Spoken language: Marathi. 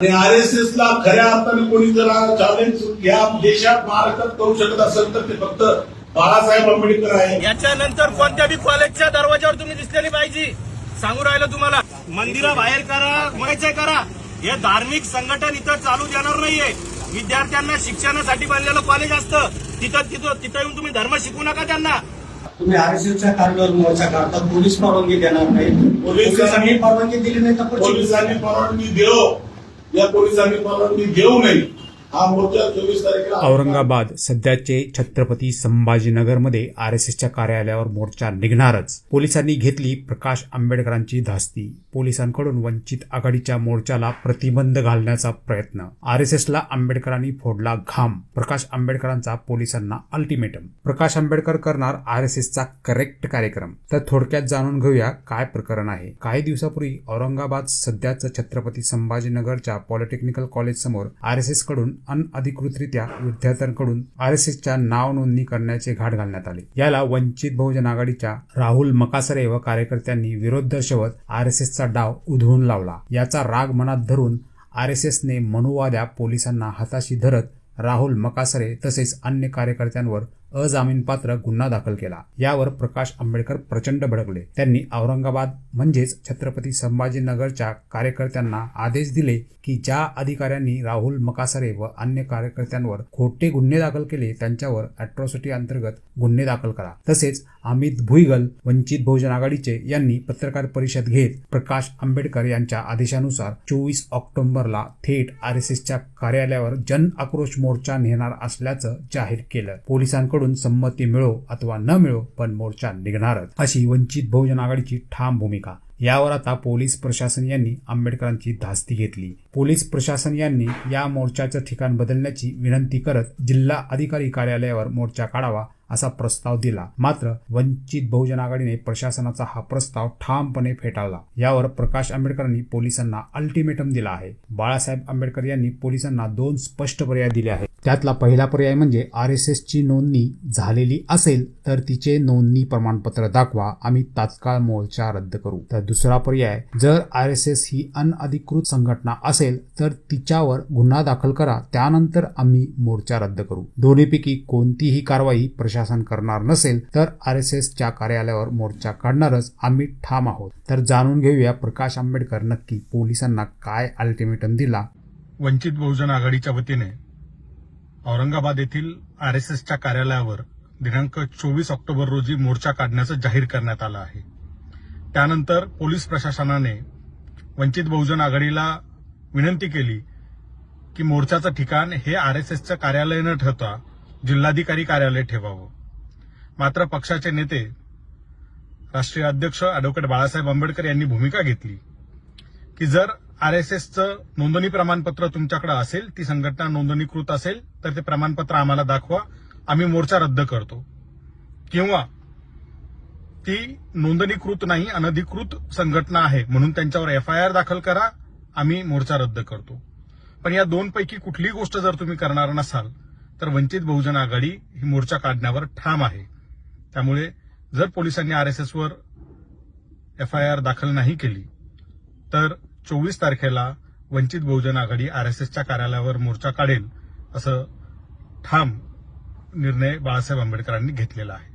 आणि आर एस एस ला खऱ्या अर्थाने कोणी जर चॅलेंज या देशात महाराष्ट्रात करू शकत असेल तर ते फक्त बाळासाहेब आंबेडकर आहे. याच्यानंतर कोणत्या बी कॉलेजच्या दरवाजावर तुम्ही दिसलेली पाहिजे? सांगू राहिलं तुम्हाला. मंदिरा बाहेर करा म्हणायचंय करा. हे धार्मिक संघटन इथं चालू देणार नाहीये. विद्यार्थ्यांना शिक्षणासाठी बनलेलं कॉलेज असतं. तिथं तिथं तिथं येऊन तुम्ही धर्म शिकू नका त्यांना. तुम्ही आरएसएसच्या कार्डवर मोर्चा काढता पोलीस परवानगी देणार नाही. पोलिसांनी परवानगी दिली नाही तर पोलिसांनी परवानगी देऊ या पोलिसांनी परवानगी घेऊ नये. औरंगाबाद सध्याचे छत्रपती संभाजीनगरमध्ये आर एस एसच्या कार्यालयावर मोर्चा निघणारच. पोलिसांनी घेतली प्रकाश आंबेडकरांची धास्ती. पोलिसांकडून वंचित आघाडीच्या मोर्चाला प्रतिबंध घालण्याचा प्रयत्न. आर एस एसला आंबेडकरांनी फोडला घाम. प्रकाश आंबेडकरांचा पोलिसांना अल्टिमेटम. प्रकाश आंबेडकर करणार आर एस एसचा करेक्ट कार्यक्रम. तर थोडक्यात जाणून घेऊया काय प्रकरण आहे. काही दिवसापूर्वी औरंगाबाद सध्याचं छत्रपती संभाजीनगरच्या पॉलिटेक्निकल कॉलेज समोर आर एस एसकडून अनअधिकृतरित्या विद्यार्थ्यांकडून आर एस एसच्या नाव नोंदणी करण्याचे घाट घालण्यात आले. याला वंचित बहुजन आघाडीच्या राहुल मकासरे व कार्यकर्त्यांनी विरोध दर्शवत आर एस एसचा डाव उधळून लावला. याचा राग मनात धरून आर एस एसने मनुवाद्या पोलिसांना हाताशी धरत राहुल मकासरे तसेच अन्य कार्यकर्त्यांवर अजामीनपात्र गुन्हा दाखल केला. यावर प्रकाश आंबेडकर प्रचंड भडकले. त्यांनी औरंगाबाद म्हणजेच छत्रपती संभाजीनगरच्या कार्यकर्त्यांना आदेश दिले की ज्या अधिकाऱ्यांनी राहुल मकासरे व अन्य कार्यकर्त्यांवर खोटे गुन्हे दाखल केले त्यांच्यावर अॅट्रॉसिटी अंतर्गत गुन्हे दाखल करा. तसेच अमित भुईगल वंचित बहुजन आघाडीचे यांनी पत्रकार परिषद घेत प्रकाश आंबेडकर यांच्या आदेशानुसार चोवीस ऑक्टोबरला थेट आर एस एसच्या कार्यालयावर जन आक्रोश मोर्चा नेणार असल्याचं जाहीर केलं. पोलिसांकडून संमती मिळो अथवा न मिळो पण मोर्चा निघणारच. अशी वंचित बहुजन आघाडीची ठाम भूमिका. यावर आता पोलीस प्रशासन यांनी आंबेडकरांची धास्ती घेतली. पोलीस प्रशासन यांनी या मोर्चाचं ठिकाण बदलण्याची विनंती करत जिल्हा अधिकारी कार्यालयावर मोर्चा काढावा असा प्रस्ताव दिला. मात्र वंचित बहुजन आघाडीने प्रशासनाचा हा प्रस्ताव ठामपणे फेटाळला. यावर प्रकाश आंबेडकरांनी पोलिसांना अल्टिमेटम दिला आहे. बाळासाहेब आंबेडकर यांनी पोलिसांना दोन स्पष्ट पर्याय दिले आहेत. त्यातला पहिला पर्याय म्हणजे आर एस एस ची नोंदणी झालेली असेल तर तिचे नोंदणी प्रमाणपत्र दाखवा. आम्ही तात्काळ मोर्चा रद्द करू. तर दुसरा पर्याय जर आर एस एस ही अनअधिकृत संघटना असेल तर तिच्यावर गुन्हा दाखल करा. त्यानंतर आम्ही मोर्चा रद्द करू. दोन्हीपैकी कोणतीही कारवाई प्रशासन करणार नसेल तर आर एस एसच्या कार्यालयावर मोर्चा काढणारच आम्ही ठाम आहोत. तर जाणून घेऊया प्रकाश आंबेडकर नक्की पोलिसांना काय अल्टिमेटम दिला. वंचित बहुजन आघाडीच्या वतीने औरंगाबाद येथील आर एस एसच्या कार्यालयावर दिनांक चोवीस ऑक्टोबर रोजी मोर्चा काढण्याचं जाहीर करण्यात आलं आहे. त्यानंतर पोलीस प्रशासनाने वंचित बहुजन आघाडीला विनंती केली की मोर्चाचं ठिकाण हे आर एस एसचं कार्यालय न ठरता जिल्हाधिकारी कार्यालय ठेवावं. मात्र पक्षाचे नेते राष्ट्रीय अध्यक्ष अॅडव्होकेट बाळासाहेब आंबेडकर यांनी भूमिका घेतली की जर आर एस एसचं नोंदणी प्रमाणपत्र तुमच्याकडे असेल ती संघटना नोंदणीकृत असेल तर ते प्रमाणपत्र आम्हाला दाखवा आम्ही मोर्चा रद्द करतो. किंवा ती नोंदणीकृत नाही अनधिकृत संघटना आहे म्हणून त्यांच्यावर एफ आय आर दाखल करा आम्ही मोर्चा रद्द करतो. पण या दोनपैकी कुठलीही गोष्ट जर तुम्ही करणार नसाल तर वंचित बहुजन आघाडी ही मोर्चा काढण्यावर ठाम आहे. त्यामुळे जर पोलिसांनी आरएसएसवर एफ आय आर दाखल नाही केली तर चोवीस तारखेला वंचित बहुजन आघाडी आरएसएसच्या कार्यालयावर मोर्चा काढेल असं ठाम निर्णय बाळासाहेब आंबेडकरांनी घेतलेला आहे.